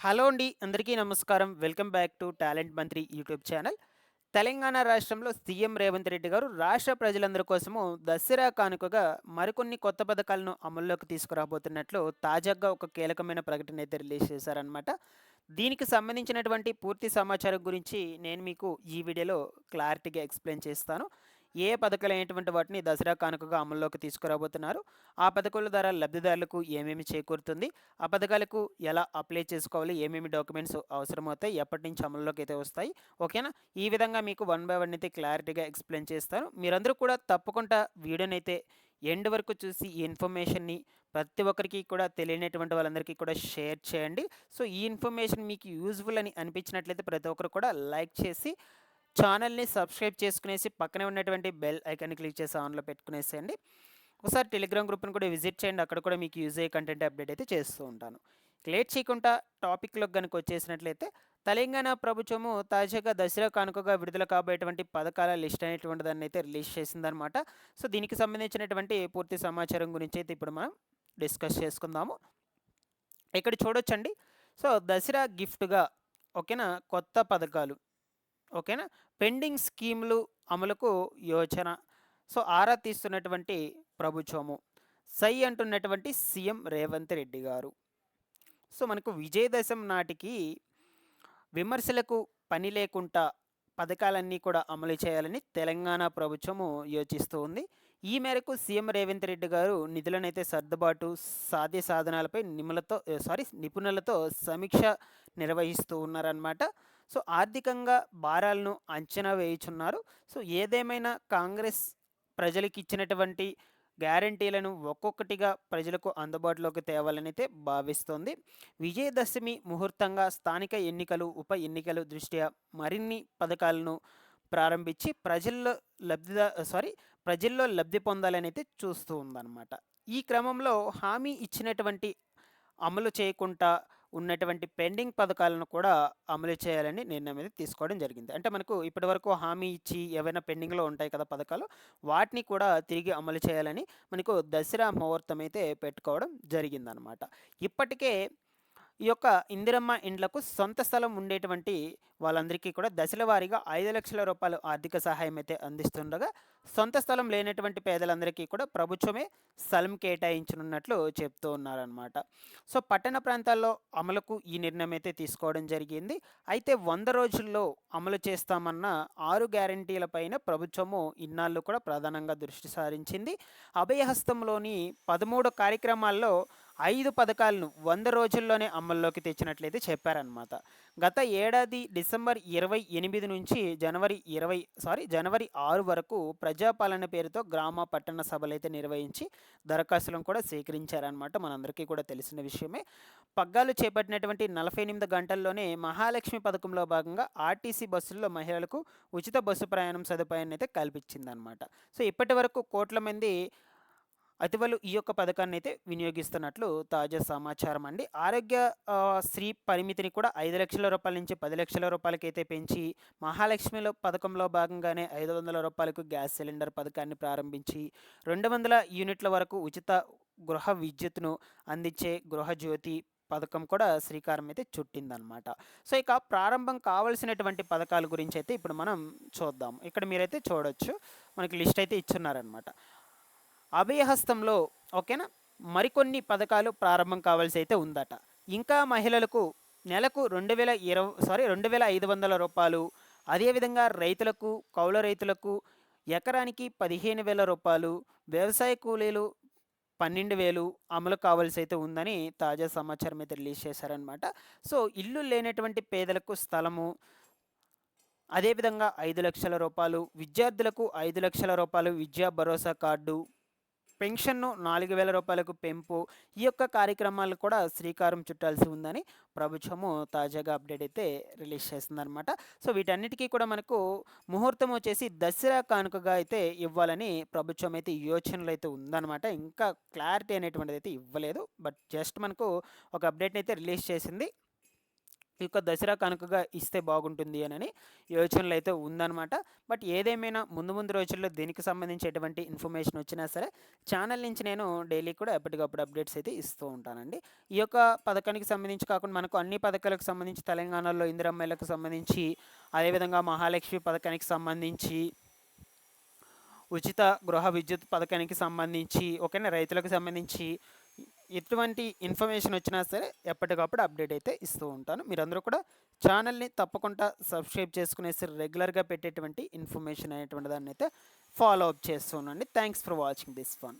Hello అండి అందరికీ నమస్కారం. Welcome back to talent Mantri YouTube channel. Telangana రాష్ట్రంలో సీఎం రేవంత్ రెడ్డి గారు రాష్ట్ర ప్రజలందరి కోసము దసరా కానుకగా మరికొన్ని కొత్త పథకాలను అమల్లోకి తీసుకురాబోతున్నట్లు తాజాగా ఒక కీలకమైన ప్రకటన అయితే రిలీజ్ చేశారనమాట దీనికి సంబంధించినటువంటి పూర్తి సమాచారం గురించి నేను మీకు ఈ వీడియోలో క్లారిటీగా ఎక్స్ప్లెయిన్ చేస్తాను. ఏ పథకాలు అయినటువంటి వాటిని దసరా కానుకగా అమల్లోకి తీసుకురాబోతున్నారు? ఆ పథకాల ద్వారా లబ్ధిదారులకు ఏమేమి చేకూరుతుంది? ఆ పథకాలకు ఎలా అప్లై చేసుకోవాలి? ఏమేమి డాక్యుమెంట్స్ అవసరమవుతాయి? ఎప్పటి నుంచి అమల్లోకి అయితే వస్తాయి? ఓకేనా? ఈ విధంగా మీకు వన్ బై వన్ అయితే క్లారిటీగా ఎక్స్ప్లెయిన్ చేస్తాను. మీరందరూ కూడా తప్పకుండా వీడియోని అయితే ఎండ్ వరకు చూసి ఈ ఇన్ఫర్మేషన్ని ప్రతి ఒక్కరికి కూడా తెలియనటువంటి వాళ్ళందరికీ కూడా షేర్ చేయండి. సో ఈ ఇన్ఫర్మేషన్ మీకు యూజ్ఫుల్ అని అనిపించినట్లయితే ప్రతి ఒక్కరు కూడా లైక్ చేసి ఛానల్ని సబ్స్క్రైబ్ చేసుకునేసి పక్కనే ఉన్నటువంటి బెల్ ఐకాన్ని క్లిక్ చేసి ఆన్లో పెట్టుకునేసేయండి. ఒకసారి టెలిగ్రామ్ గ్రూప్ని కూడా విజిట్ చేయండి. అక్కడ కూడా మీకు యూజ్ అయ్యే కంటెంట్ అప్డేట్ అయితే చేస్తూ ఉంటాను. లేట్ చేయకుండా టాపిక్లోకి కనుక వచ్చేసినట్లయితే తెలంగాణ ప్రభుత్వము తాజాగా దసరా కానుకగా విడుదల కాబోయేటువంటి పథకాల లిస్ట్ అనేటువంటి దాన్ని అయితే రిలీజ్ చేసిందనమాట సో దీనికి సంబంధించినటువంటి పూర్తి సమాచారం గురించి అయితే ఇప్పుడు మనం డిస్కస్ చేసుకుందాము. ఇక్కడ చూడొచ్చండి. సో దసరా గిఫ్ట్గా ఓకేనా? కొత్త పథకాలు. ఓకేనా? పెండింగ్ స్కీములు అమలుకు యోచన. సో ఆరా తీస్తున్నటువంటి ప్రభుత్వము. సై అంటున్నటువంటి సీఎం రేవంత్ రెడ్డి గారు. సో మనకు విజయదశం నాటికి విమర్శలకు పని లేకుండా పథకాలన్నీ కూడా అమలు చేయాలని తెలంగాణ ప్రభుత్వము యోచిస్తూ ఉంది. ఈ మేరకు సీఎం రేవంత్ రెడ్డి గారు నిధులనైతే సర్దుబాటు సాధ్య సాధనాలపై నిములతో సారీ నిపుణులతో సమీక్ష నిర్వహిస్తూ ఉన్నారనమాట సో ఆర్థికంగా భారాలను అంచనా వేయుచున్నారు. సో ఏదేమైనా కాంగ్రెస్ ప్రజలకు ఇచ్చినటువంటి గ్యారంటీలను ఒక్కొక్కటిగా ప్రజలకు అందుబాటులోకి తేవాలని అయితే భావిస్తోంది. విజయదశమి ముహూర్తంగా స్థానిక ఎన్నికలు ఉప ఎన్నికలు దృష్ట్యా మరిన్ని పథకాలను ప్రారంభించి ప్రజల్లో లబ్ధిదా సారీ ప్రజల్లో లబ్ధి పొందాలని అయితే చూస్తూ ఉందన్నమాట. ఈ క్రమంలో హామీ ఇచ్చినటువంటి అమలు చేయకుండా ఉన్నటువంటి పెండింగ్ పథకాలను కూడా అమలు చేయాలని నిర్ణయం అయితే తీసుకోవడం జరిగింది. అంటే మనకు ఇప్పటివరకు హామీ ఇచ్చి ఏవైనా పెండింగ్లో ఉంటాయి కదా పథకాలు వాటిని కూడా తిరిగి అమలు చేయాలని మనకు దసరా ముహూర్తం అయితే పెట్టుకోవడం జరిగిందనమాట. ఇప్పటికే ఈ యొక్క ఇందిరమ్మ ఇండ్లకు సొంత స్థలం ఉండేటువంటి వాళ్ళందరికీ కూడా దశల వారీగా ఐదు లక్షల రూపాయలు ఆర్థిక సహాయం అయితే అందిస్తుండగా సొంత స్థలం లేనటువంటి పేదలందరికీ కూడా ప్రభుత్వమే స్థలం కేటాయించనున్నట్లు చెప్తూ ఉన్నారనమాట సో పట్టణ ప్రాంతాల్లో అమలుకు ఈ నిర్ణయం అయితే తీసుకోవడం జరిగింది. అయితే వంద రోజుల్లో అమలు చేస్తామన్న ఆరు గ్యారంటీలపైన ప్రభుత్వము ఇన్నాళ్ళు కూడా ప్రధానంగా దృష్టి సారించింది. అభయహస్తంలోని పదమూడు కార్యక్రమాల్లో ఐదు పథకాలను వంద రోజుల్లోనే అమల్లోకి తెచ్చినట్లయితే చెప్పారనమాట గత ఏడాది డిసెంబర్ ఇరవై ఎనిమిది నుంచి జనవరి ఇరవై సారీ జనవరి ఆరు వరకు ప్రజాపాలన పేరుతో గ్రామ పట్టణ సభలు అయితే నిర్వహించి దరఖాస్తులను కూడా స్వీకరించారనమాట మనందరికీ కూడా తెలిసిన విషయమే. పగ్గాలు చేపట్టినటువంటి నలభై ఎనిమిది గంటల్లోనే మహాలక్ష్మి పథకంలో భాగంగా ఆర్టీసీ బస్సుల్లో మహిళలకు ఉచిత బస్సు ప్రయాణం సదుపాయాన్ని అయితే కల్పించిందనమాట సో ఇప్పటి వరకు కోట్ల మంది అతివలు ఈ యొక్క పథకాన్ని అయితే వినియోగిస్తున్నట్లు తాజా సమాచారం అండి. ఆరోగ్య శ్రీ పరిమితిని కూడా ఐదు లక్షల రూపాయల నుంచి పది లక్షల రూపాయలకైతే పెంచి మహాలక్ష్మిలో పథకంలో భాగంగానే ఐదు వందల రూపాయలకు గ్యాస్ సిలిండర్ పథకాన్ని ప్రారంభించి రెండు వందల యూనిట్ల వరకు ఉచిత గృహ విద్యుత్ను అందించే గృహజ్యోతి పథకం కూడా శ్రీకారం అయితే చుట్టిందనమాట. సో ఇక ప్రారంభం కావలసినటువంటి పథకాల గురించి అయితే ఇప్పుడు మనం చూద్దాం. ఇక్కడ మీరైతే చూడొచ్చు. మనకి లిస్ట్ అయితే ఇచ్చున్నారనమాట. అభయహస్తంలో ఓకేనా? మరికొన్ని పథకాలు ప్రారంభం కావాల్సి అయితే ఉందట. ఇంకా మహిళలకు నెలకు రెండు వేల ఇరవై సారీ రెండు వేల ఐదు వందల రూపాయలు అదేవిధంగా రైతులకు కౌల రైతులకు ఎకరానికి పదిహేను వేల రూపాయలు వ్యవసాయ కూలీలు పన్నెండు వేలు అమలు కావాల్సి అయితే ఉందని తాజా సమాచారం అయితే రిలీజ్ చేశారనమాట సో ఇల్లు లేనటువంటి పేదలకు స్థలము అదేవిధంగా ఐదు లక్షల రూపాయలు విద్యార్థులకు ఐదు లక్షల రూపాయలు విద్యా భరోసా కార్డు పెన్షన్ను నాలుగు వేల రూపాయలకు పెంపు ఈ యొక్క కార్యక్రమాలు కూడా శ్రీకారం చుట్టాల్సి ఉందని ప్రభుత్వము తాజాగా అప్డేట్ అయితే రిలీజ్ చేస్తుందన్నమాట సో వీటన్నిటికీ కూడా మనకు ముహూర్తం వచ్చేసి దసరా కానుకగా అయితే ఇవ్వాలని ప్రభుత్వం అయితే యోచనలు అయితే ఉందన్నమాట. ఇంకా క్లారిటీ అనేటువంటిది అయితే ఇవ్వలేదు. బట్ జస్ట్ మనకు ఒక అప్డేట్ని అయితే రిలీజ్ చేసింది. ఈ యొక్క దసరా కనుకగా ఇస్తే బాగుంటుంది అని యోచనలు అయితే ఉందన్నమాట. బట్ ఏదేమైనా ముందు ముందు రోజుల్లో దీనికి సంబంధించి ఎటువంటి ఇన్ఫర్మేషన్ వచ్చినా సరే ఛానల్ నుంచి నేను డైలీ కూడా ఎప్పటికప్పుడు అప్డేట్స్ అయితే ఇస్తూ ఉంటానండి. ఈ యొక్క పథకానికి సంబంధించి కాకుండా మనకు అన్ని పథకాలకు సంబంధించి తెలంగాణలో ఇందిరమ్మలకు సంబంధించి అదేవిధంగా మహాలక్ష్మి పథకానికి సంబంధించి ఉచిత గృహ విద్యుత్ పథకానికి సంబంధించి ఓకేనా రైతులకు సంబంధించి ఎటువంటి ఇన్ఫర్మేషన్ వచ్చినా సరే ఎప్పటికప్పుడు అప్డేట్ అయితే ఇస్తూ ఉంటాను. మీరందరూ కూడా ఛానల్ని తప్పకుండా సబ్స్క్రైబ్ చేసుకునేసి రెగ్యులర్గా పెట్టేటువంటి ఇన్ఫర్మేషన్ అనేటువంటి దాన్ని అయితే ఫాలో అప్ చేస్తూ ఉండండి. Thanks for watching this one.